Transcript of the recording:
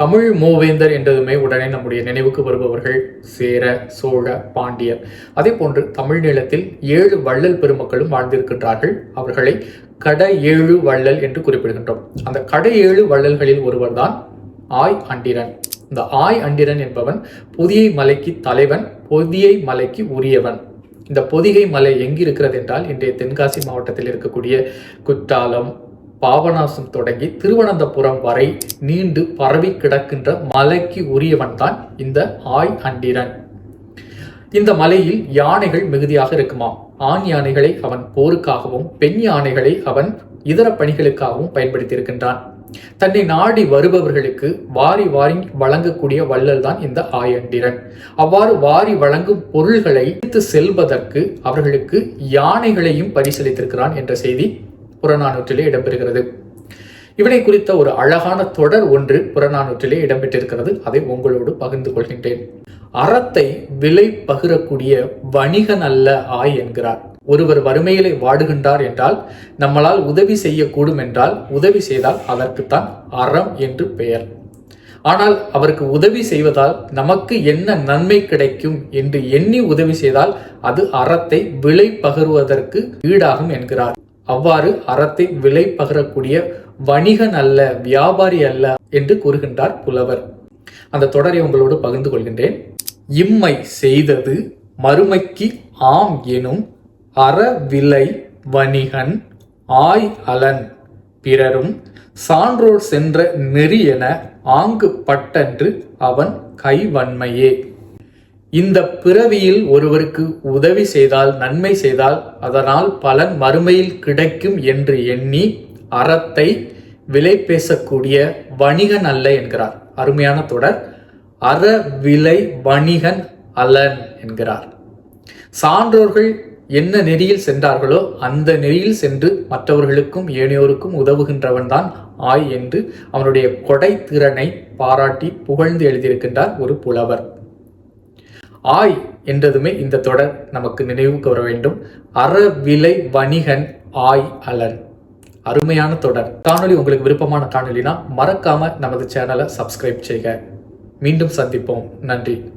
தமிழ் மூவேந்தர் என்றதுமே உடனே நம்முடைய நினைவுக்கு வருபவர்கள் சேர சோழ பாண்டியர். அதே போன்று தமிழ் நிலத்தில் ஏழு வள்ளல் பெருமக்களும் வாழ்ந்திருக்கின்றார்கள். அவர்களை கட ஏழு வள்ளல் என்று குறிப்பிடுகின்றோம். அந்த கட ஏழு வள்ளல்களில் ஒருவர்தான் ஆய் அண்டிரன். இந்த ஆய் அண்டிரன் என்பவன் புதியை மலைக்கு தலைவன் பொதியை மலைக்கு உரியவன். இந்த பொதிகை மலை எங்கிருக்கிறது என்றால் இன்றைய தென்காசி மாவட்டத்தில் இருக்கக்கூடிய குற்றாலம் பாபநாசம் தொடங்கி திருவனந்தபுரம் வரை நீண்டு பரவி கிடக்கின்ற மலைக்கு உரியவன்தான் இந்த ஆய் அண்டிரன். இந்த மலையில் யானைகள் மிகுதியாக இருக்குமாம். ஆண் யானைகளை அவன் போருக்காகவும் பெண் யானைகளை அவன் இதர பணிகளுக்காகவும் பயன்படுத்தியிருக்கின்றான். தன்னை நாடி வருபவர்களுக்கு வாரி வாரி வழங்கக்கூடிய வள்ளல் தான் இந்த ஆயண்டிரன் அவ்வாறு வாரி வழங்கும் பொருள்களை எடுத்து செல்வதற்கு அவர்களுக்கு யானைகளையும் பரிசீலித்திருக்கிறான் என்ற செய்தி புறநானூற்றிலே இடம்பெறுகிறது. இவனை குறித்த ஒரு அழகான தொடர் ஒன்று புறநானூற்றிலே இடம்பெற்றிருக்கிறது. அதை உங்களோடு பகிர்ந்து கொள்கின்றேன். அறத்தை விலை பகிரக்கூடிய வணிகன் அல்ல ஆய் என்கிறார். ஒருவர் வறுமையிலே வாடுகின்றார் என்றால் நம்மளால் உதவி செய்யக்கூடும் என்றால் உதவி செய்தால் அதற்குத்தான் அறம் என்று பெயர். ஆனால் அவருக்கு உதவி செய்வதால் நமக்கு என்ன நன்மை கிடைக்கும் என்று எண்ணி உதவி செய்தால் அது அறத்தை விலை பகிர்வதற்கு ஈடாகும் என்கிறார். அவ்வாறு அறத்தை விலை பகிரக்கூடிய வணிகன் அல்ல வியாபாரி அல்ல என்று கூறுகின்றார் புலவர். அந்த தொடரை உங்களோடு பகிர்ந்து கொள்கின்றேன். இம்மை செய்தது மறுமைக்கு ஆம் எனும் அறவிலை வணிகன் ஆய் அலன் பிறரும் சான்றோர் சென்ற நெறியென ஆங்கு பட்டன்று அவன் கைவன்மையே. இந்த பிறவியில் ஒருவருக்கு உதவி செய்தால் நன்மை செய்தால் அதனால் பலன் மறுமையில் கிடைக்கும் என்று எண்ணி அறத்தை விலை பேசக்கூடிய வணிகன் அல்ல என்கிறார். அருமையான தொடர். அற விலை வணிகன் அலன் என்கிறார். சான்றோர்கள் என்ன நெறியில் சென்றார்களோ அந்த நெறியில் சென்று மற்றவர்களுக்கும் ஏனையோருக்கும் உதவுகின்றவன் தான் ஆய் என்று அவனுடைய கொடை திறனை பாராட்டி புகழ்ந்து எழுதியிருக்கின்றார் ஒரு புலவர். ஆய் என்றதுமே இந்த தொடர் நமக்கு நினைவுக்கு வர வேண்டும். அறவிலை வணிகன் ஆய் அலன். அருமையான தொடர். காணொலி உங்களுக்கு விருப்பமான காணொலினா மறக்காம நமது சேனலை சப்ஸ்கிரைப் செய்க. மீண்டும் சந்திப்போம். நன்றி.